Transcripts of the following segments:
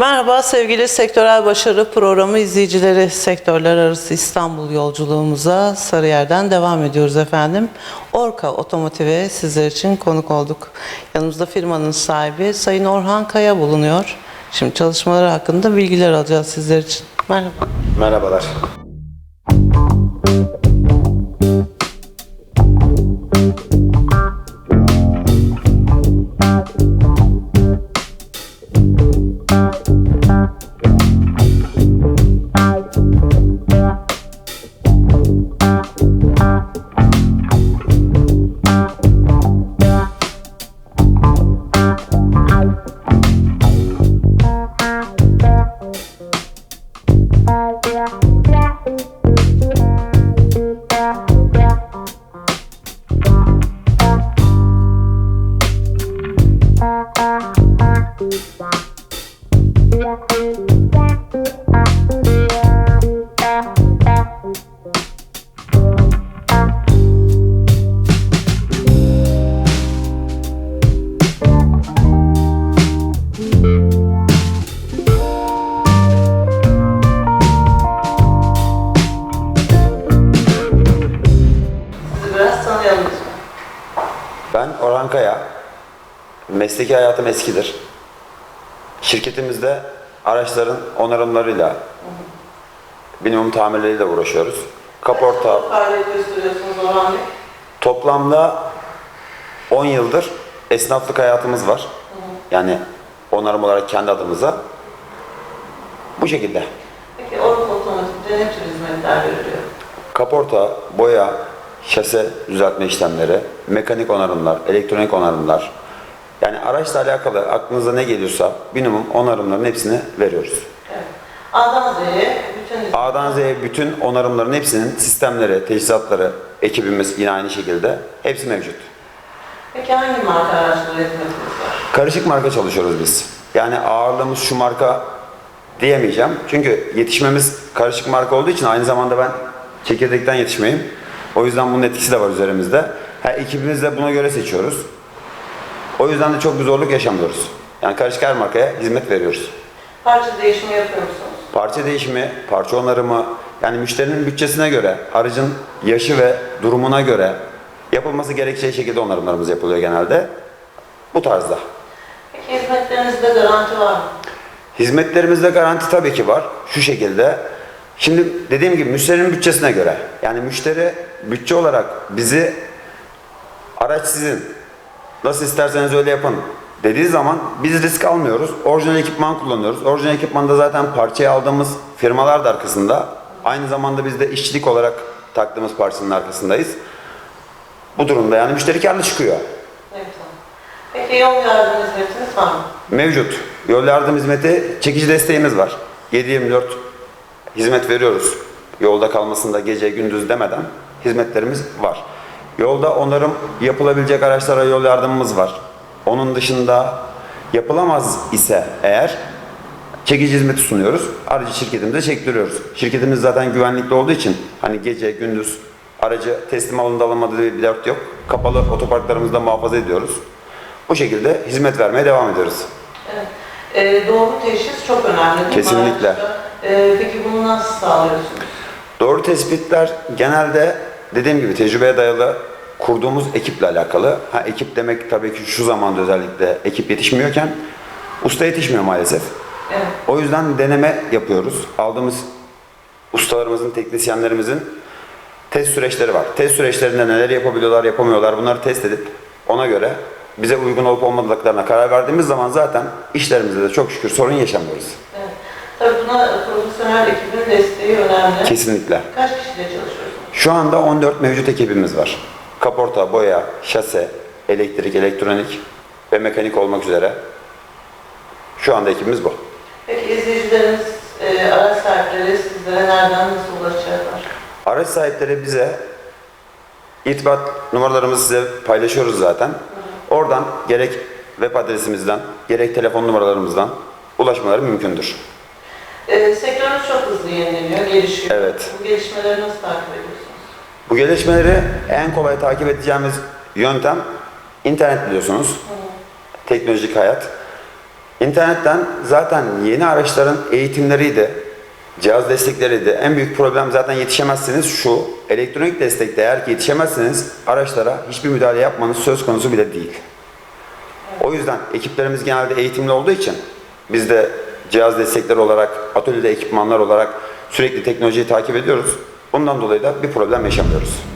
Merhaba sevgili Sektörel Başarı Programı izleyicileri. Sektörler arası İstanbul yolculuğumuza Sarıyer'den devam ediyoruz efendim. Orka Otomotiv'e sizler için konuk olduk. Yanımızda firmanın sahibi Sayın Orhan Kaya bulunuyor. Şimdi çalışmaları hakkında bilgiler alacağız sizler için. Merhaba. Merhabalar. Mesleki hayatım eskidir. Şirketimizde araçların onarımlarıyla, minimum tamirleriyle uğraşıyoruz. Kaporta toplamda 10 yıldır esnaflık hayatımız var. Yani onarım olarak kendi adımıza. Bu şekilde. Peki Orka Otomotiv'de ne tür hizmetler veriliyor? Kaporta, boya, şase düzeltme işlemleri, mekanik onarımlar, elektronik onarımlar. Yani araçla alakalı aklınıza ne geliyorsa minimum onarımların hepsini veriyoruz. Evet. A'dan Z'ye bütün A'dan Z'ye bütün onarımların hepsinin sistemleri, teçhizatları, ekibimiz yine aynı şekilde hepsi mevcut. Peki hangi marka araçlara hizmetiniz var? Karışık marka çalışıyoruz biz. Yani ağırlığımız şu marka diyemeyeceğim. Çünkü yetişmemiz karışık marka olduğu için aynı zamanda ben çekirdekten yetişmeyim. O yüzden bunun etkisi de var üzerimizde. Ha, ekibimiz de buna göre seçiyoruz. O yüzden de çok bir zorluk yaşamıyoruz. Yani karışık her markaya hizmet veriyoruz. Parça değişimi yapıyor musunuz? Parça değişimi, parça onarımı, yani müşterinin bütçesine göre, aracın yaşı ve durumuna göre yapılması gerekeceği şekilde onarımlarımız yapılıyor genelde. Bu tarzda. Peki hizmetlerinizde garanti var mı? Hizmetlerimizde garanti tabii ki var. Şu şekilde. Şimdi dediğim gibi müşterinin bütçesine göre. Yani müşteri bütçe olarak bizi araç sizin. Nasıl isterseniz öyle yapın dediği zaman biz risk almıyoruz. Orijinal ekipman kullanıyoruz. Orijinal ekipmanda zaten parçayı aldığımız firmalar da arkasında. Aynı zamanda biz de işçilik olarak taktığımız parçanın arkasındayız. Bu durumda yani müşteri karlı çıkıyor. Evet. Peki yol yardım hizmetiniz var mı? Mevcut. Yol yardım hizmeti çekici desteğimiz var. 7-24 hizmet veriyoruz. Yolda kalmasında gece gündüz demeden hizmetlerimiz var. Yolda onarım yapılabilecek araçlara yol yardımımız var. Onun dışında yapılamaz ise eğer çekici hizmeti sunuyoruz. Aracı şirketimize çektiriyoruz. Şirketimiz zaten güvenlikli olduğu için hani gece gündüz aracı teslim alındı alınmadı diye bir dert yok. Kapalı otoparklarımızda muhafaza ediyoruz. Bu şekilde hizmet vermeye devam ediyoruz. Evet. Ee, doğru teşhis çok önemli Kesinlikle. araçta? Ee, peki bunu nasıl sağlıyorsunuz? Doğru tespitler genelde dediğim gibi tecrübeye dayalı kurduğumuz ekiple alakalı. Ha ekip demek tabii ki şu zamanda özellikle ekip yetişmiyorken usta yetişmiyor maalesef. Evet. O yüzden deneme yapıyoruz. Aldığımız ustalarımızın, teknisyenlerimizin test süreçleri var. Test süreçlerinde neler yapabiliyorlar, yapamıyorlar bunları test edip ona göre bize uygun olup olmadıklarına karar verdiğimiz zaman zaten işlerimizde de çok şükür sorun yaşamıyoruz. evet. Tabii buna profesyonel ekibin desteği önemli. Kesinlikle. Kaç kişiyle çalışıyorsunuz? Şu anda 14 mevcut ekibimiz var. Kaporta, boya, şase, elektrik, elektronik ve mekanik olmak üzere. Şu anda ekibimiz bu. Peki izleyicilerimiz, e, araç sahipleri sizlere nereden nasıl ulaşacaklar? Araç sahipleri bize irtibat numaralarımızı size paylaşıyoruz zaten. Oradan gerek web adresimizden, gerek telefon numaralarımızdan ulaşmaları mümkündür. E, sektörünüz çok hızlı yenileniyor, gelişiyor. Evet. Bu gelişmeleri nasıl takip ediyorsunuz? Bu gelişmeleri en kolay takip edeceğimiz yöntem internet biliyorsunuz. Teknolojik hayat. İnternetten zaten yeni araçların eğitimleriydi, cihaz destekleriydi. En büyük problem zaten yetişemezsiniz şu, elektronik destekte eğer ki yetişemezseniz araçlara hiçbir müdahale yapmanız söz konusu bile değil. O yüzden ekiplerimiz genelde eğitimli olduğu için biz de cihaz destekleri olarak, atölyede ekipmanlar olarak sürekli teknolojiyi takip ediyoruz. Bundan dolayı da bir problem yaşamıyoruz.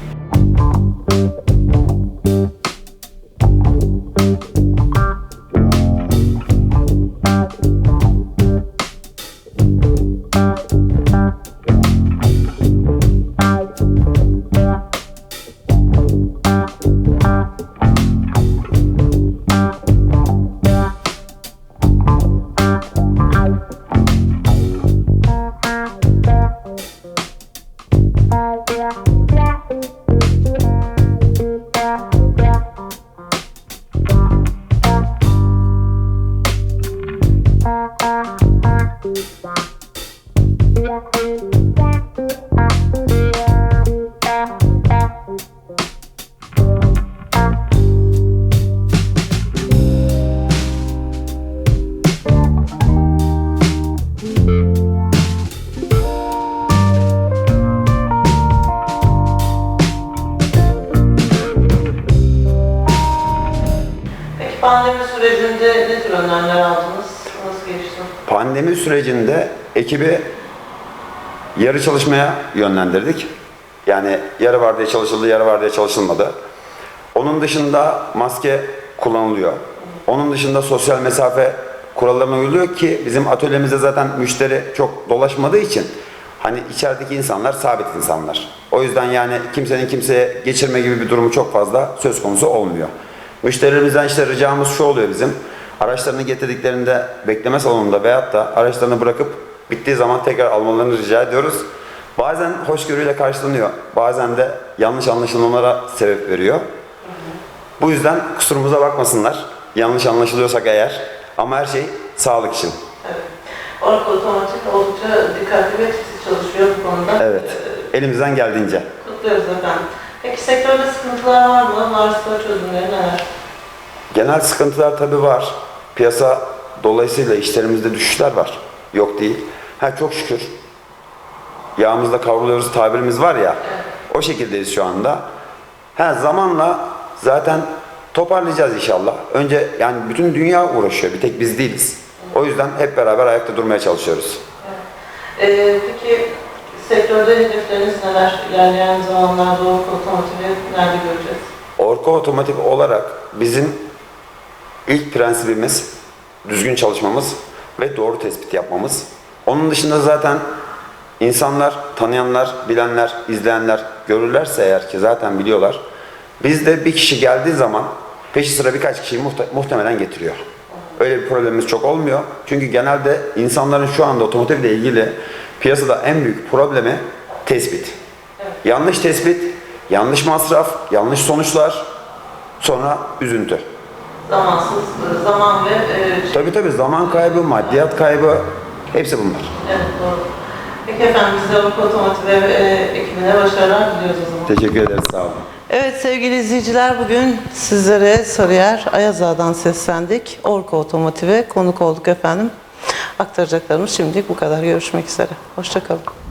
Pandemi sürecinde ne tür önlemler aldınız? Nasıl gelişti? Pandemi sürecinde ekibi yarı çalışmaya yönlendirdik. Yani yarı vardiya çalışıldı, yarı vardiya çalışılmadı. Onun dışında maske kullanılıyor. Onun dışında sosyal mesafe kurallarına uyuluyor ki bizim atölyemizde zaten müşteri çok dolaşmadığı için hani içerideki insanlar sabit insanlar. O yüzden yani kimsenin kimseye geçirme gibi bir durumu çok fazla söz konusu olmuyor. Müşterilerimizden işte ricamız şu oluyor bizim. Araçlarını getirdiklerinde bekleme salonunda veyahut da araçlarını bırakıp bittiği zaman tekrar almalarını rica ediyoruz. Bazen hoşgörüyle karşılanıyor. Bazen de yanlış anlaşılmalara sebep veriyor. Bu yüzden kusurumuza bakmasınlar. Yanlış anlaşılıyorsak eğer. Ama her şey sağlık için. Evet. Ork Otomatik oldukça dikkatli ve titiz çalışıyor bu konuda. Evet. Elimizden geldiğince. Ee, Kutluyoruz efendim. Peki sektörde sıkıntılar var mı? Varsa çözümleri neler? Genel sıkıntılar tabii var. Piyasa dolayısıyla işlerimizde düşüşler var. Yok değil. Ha çok şükür. Yağımızda kavruluyoruz tabirimiz var ya. O şekildeyiz şu anda. Ha zamanla zaten toparlayacağız inşallah. Önce yani bütün dünya uğraşıyor. Bir tek biz değiliz. O yüzden hep beraber ayakta durmaya çalışıyoruz. Ee, peki sektörde hedefleriniz neler? İlerleyen zamanlarda Ork Otomotiv'i nerede göreceğiz? Orko Otomotiv olarak bizim ilk prensibimiz düzgün çalışmamız ve doğru tespit yapmamız. Onun dışında zaten insanlar, tanıyanlar, bilenler, izleyenler görürlerse eğer ki zaten biliyorlar. Bizde bir kişi geldiği zaman peşi sıra birkaç kişiyi muhte- muhtemelen getiriyor. Öyle bir problemimiz çok olmuyor. Çünkü genelde insanların şu anda otomotivle ilgili piyasada en büyük problemi tespit. Yanlış tespit, yanlış masraf, yanlış sonuçlar, sonra üzüntü. Zamansız, zaman ve e, Tabii tabii zaman kaybı, maddiyat kaybı hepsi bunlar. Evet doğru. Peki efendim biz de Otomotiv ve e, ekibine başarılar diliyoruz o zaman. Teşekkür ederiz, sağ olun. Evet sevgili izleyiciler bugün sizlere Sarıyer Ayazağa'dan seslendik. Orka Otomotiv'e konuk olduk efendim. Aktaracaklarımız şimdilik bu kadar. Görüşmek üzere. Hoşçakalın.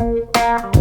Música